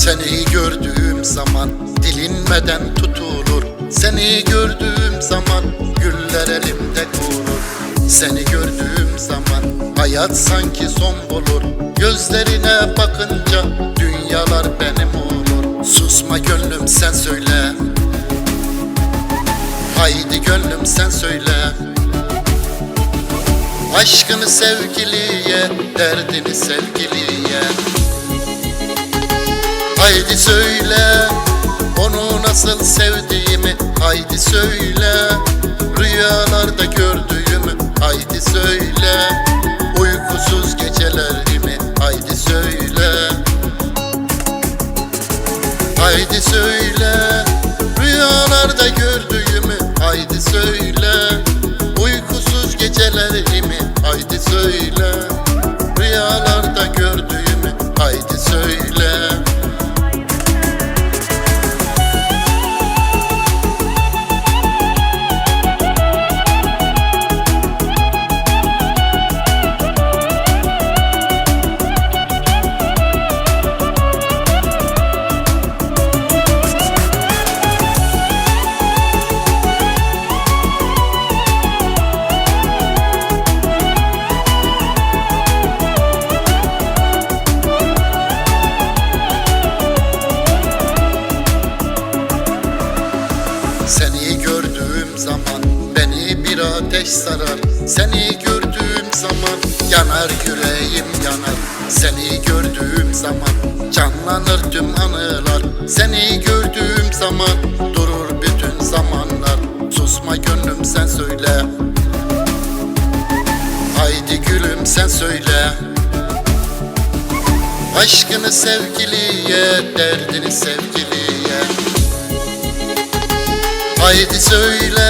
Seni gördüğüm zaman dilinmeden tutulur. Seni gördüğüm zaman güller elimde kurur. Seni gördüğüm zaman hayat sanki son bulur. Gözlerine bakınca dünyalar benim olur. Susma gönlüm sen söyle. Haydi gönlüm sen söyle. Aşkını sevgiliye, derdini sevgiliye Haydi söyle onu nasıl sevdiğimi Haydi söyle ateş sarar. Seni gördüğüm zaman yanar yüreğim yanar. Seni gördüğüm zaman canlanır tüm anılar. Seni gördüğüm zaman durur bütün zamanlar. Susma gönlüm sen söyle. Haydi gülüm sen söyle. Aşkını sevgiliye, derdini sevgiliye. Haydi söyle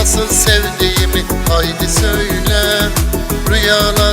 nasıl sevdiğimi Haydi söyle. Rüyalarda